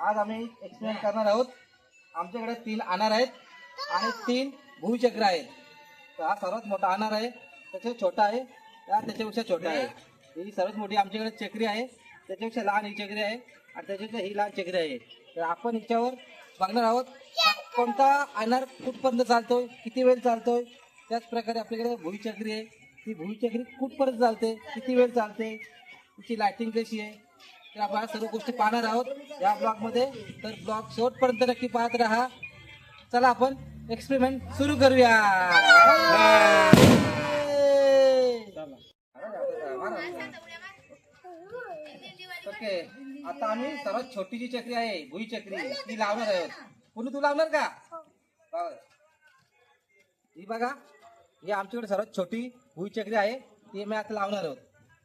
आज आम्ही एक्सप्लेन करणार आहोत. आमच्याकडे तीन अनार आहेत आणि तीन भूचक्र आहेत. तर हा सर्वात मोठा अनार आहे. त्याच्यावर छोटा आहे. हा त्याच्यापेक्षा छोटा आहे. ही सर्वात मोठी आमच्याकडे चक्री आहे. त्याच्यापेक्षा लहान ही चक्री आहे आणि त्याच्यापेक्षा ही लहान चक्री आहे. तर आपण हिच्यावर बघणार आहोत कोणता अनार कुठपर्यंत चालतोय किती वेळ चालतोय. त्याच प्रकारे आपल्याकडे भुईचक्री आहे. ती भुईचक्री कुठपर्यंत चालते किती वेळ चालते तिची लायटिंग कशी आहे तर आपण सर्व गोष्टी पाहणार आहोत या ब्लॉगमध्ये तर ब्लॉग शेवटपर्यंत नक्की पाहत राहा. चला आपण एक्सपेरिमेंट सुरू करूया. ओके आता आम्ही सर्वात छोटी जी चक्री आहे भुई चक्री. ती लावणार आहोत. कुणी तू लावणार का? ही बघा ही आमच्याकडे सर्वात छोटी भुई चक्री आहे. ती मी आता लावणार आहोत.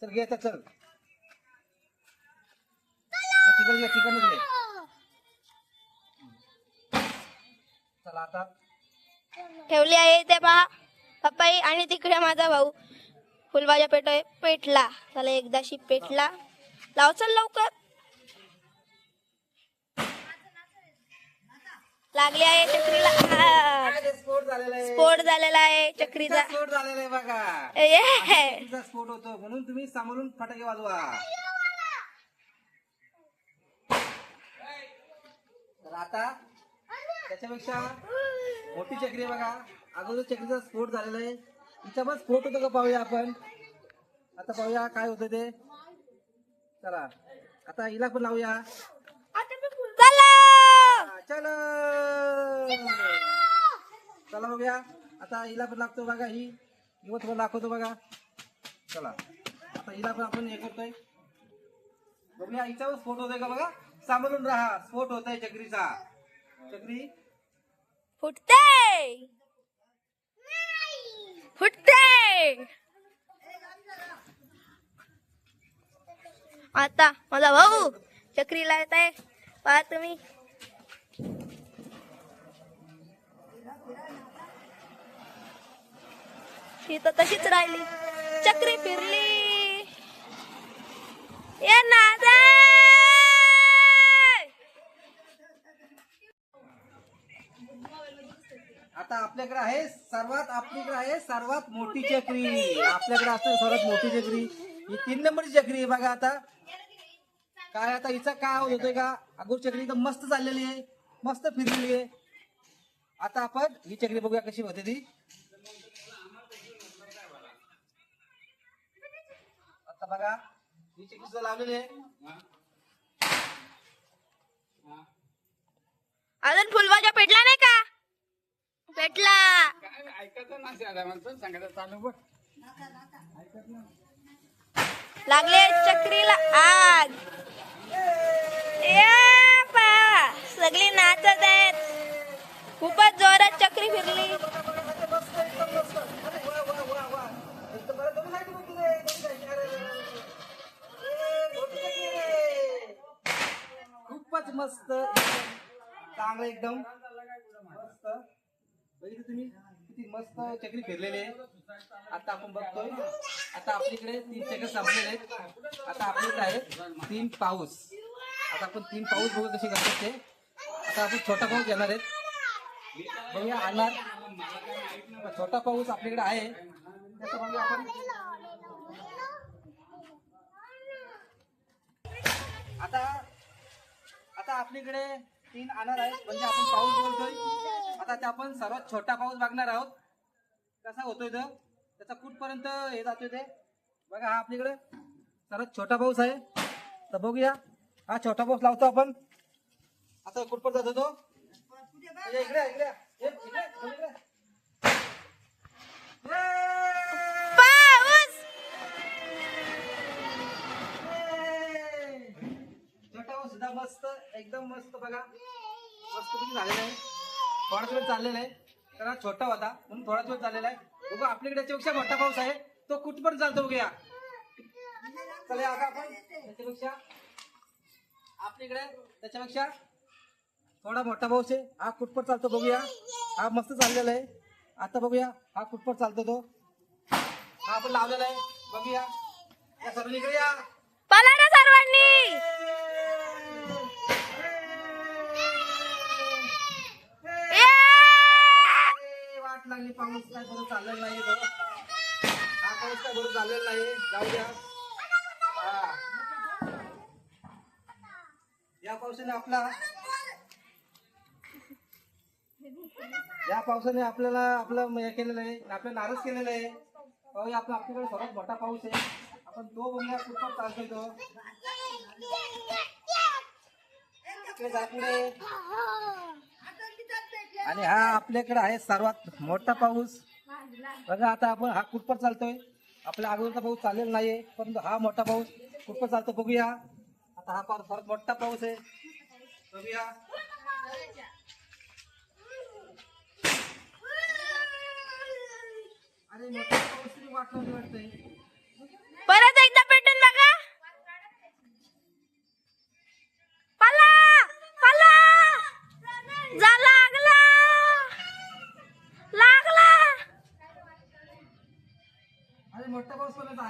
चल घे आता चल. तिकडे ये तिकडे घे चला आता. ठेवली आहे ते पहा पप्पाई आणि तिकडे माझा भाऊ. फुलभाज्या पेटोय पेटला. त्याला एकदाशी पेटला. लाव चल लवकर. लागली आहे चक्रीला. स्फोट झालेला आहे. स्फोट झालेला आहे चक्रीचा. स्फोट झालेला आहे बघा. स्फोट होतो. म्हणून तुम्ही सांभाळून फटाके वाजवा. तर आता त्याच्यापेक्षा मोठी चक्री आहे बघा. अगोदर चक्रीचा स्फोट झालेला आहे. तिचा पण स्फोट होतो का पाहूया आपण. आता पाहूया काय होतं ते. चला. आता हिला पण लावूया. चला! चलो! बघूया. आता हिला पण लागतो बघा ही. किंवा तुम्हाला दाखवतो बघा. चला. आता हिला पण आपण हे करतोय. बघूया हिच्यावर स्फोट होतोय का बघा? सांभाळून राहा. स्फोट होत आहे चक्रीचा. चक्री? फुटते फुटते आता माझा भाऊ चक्रीला येत आहे पहा तुम्ही. ही तर तशीच राहिली. चक्री फिरली. ये नादा आता आपल्याकडे आहे सर्वात आपल्याकडे आहे सर्वात मोठी चक्री. आपल्याकडे असते सर्वात मोठी चक्री. ही तीन नंबरची चक्री आहे बघा आता. काय आता हिचा काय होतोय का? अगोर चक्री एकदम मस्त चाललेली आहे. मस्त फिरलेली आहे. आता आपण ही चक्री बघूया कशी होते ती. आता बघा ही चक्री सुद्धा लावलेली आहे. अजून फुलभाज्या पेटला नाही का? पेटला ऐकायचं ना शाळा म्हणतो सांगायचं चालू बघ लागले चक्रीला आग. या पा सगळी नाचत आहेत. खूपच जोरात चक्री फिरली. खूपच मस्त. चांगलं एकदम. मस्त. बघितलं तुम्ही? किती मस्त चक्री फिरलेली आहे. आता आपण बघतोय आता आपल्याकडे तीन चक्र संपलेले आहेत. आता आपल्याकडे आहे तीन पाऊस. आता आपण तीन पाऊस बघू कसे करतात ते. आता आपण छोटा पाऊस घेणार आहेत. बघूया आणणार. छोटा पाऊस आपल्याकडे आहे. त्याचं बघूया आपण आता आता आपल्याकडे तीन आणणार आहेत. म्हणजे आपण पाऊस बोलतोय. आता ते आपण सर्वात छोटा पाऊस बघणार आहोत. कसा होतोय तो? त्याचा कुठपर्यंत हे जातोय ते? बघा हा आपल्याकडे सर्वात छोटा पाऊस आहे. तर बघूया. हा छोटा पाऊस लावतो आपण. आता कुठपर्यंत जातो तो? इकडे इकडे. सुद्धा मस्त एकदम मस्त बघा. मस्त झालेला आहे. थोडाच वेळ चाललेला आहे. तर हा छोटा होता म्हणून थोडाच वेळ चाललेला आहे. बघू आपल्याकडे त्याच्यापेक्षा मोठा पाऊस आहे. तो कुठपर्यंत चालतो बघूया. चला आता आपण त्याच्यापेक्षा आपल्याकडे त्याच्यापेक्षा थोडा मोठा पाऊस आहे. हा कुठपर चालतो बघूया. हा मस्त चाललेला आहे. आता बघूया हा कुठपर चालतो तो. हा आपण लावलेला आहे. बघूया. या सर्व इकडे या. पला ना सर्वांनी! चाललेलं नाही. जाऊ द्या. या पावसाने आपला या पावसाने आपल्याला आपलं हे केलेलं आहे. आपलं नाराज केलेलं आहे. पाऊस आपला आपल्याकडे सर्वात मोठा पाऊस आहे. आपण तो बघूया कुठं चालतो तो. इकडे पुढे आणि हा आपल्याकडे आहे सर्वात मोठा पाऊस. बघा आता आपण हा कुठपर चालतोय. आपल्या अगोदरचा पाऊस चाललेला नाहीये परंतु हा मोठा पाऊस कुठं चालतो बघूया. आता हा पाऊस फार मोठा पाऊस आहे. बघूया. अरे मोठा पाऊस तरी वाटलं वाटतंय.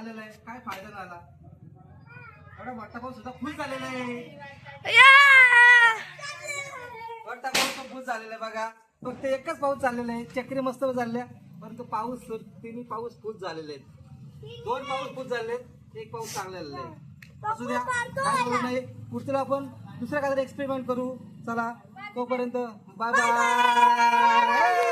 आलेला आहे. काय फायदा झाला एवढा मोठा पाऊस सुद्धा खुश झालेला आहे. मोठा पण खुश झालेला आहे बघा. फक्त एकच पाऊस झालेला आहे. चक्री मस्त झाल्या. परंतु पाऊस तिन्ही पाऊस खुश झालेले आहेत. दोन पाऊस खुश झालेले आहेत. एक पाऊस चांगलेला आहे. असू द्या. काय करू नये. पुढचं आपण दुसऱ्या काहीतरी एक्सपेरिमेंट करू. चला तोपर्यंत बाय बाय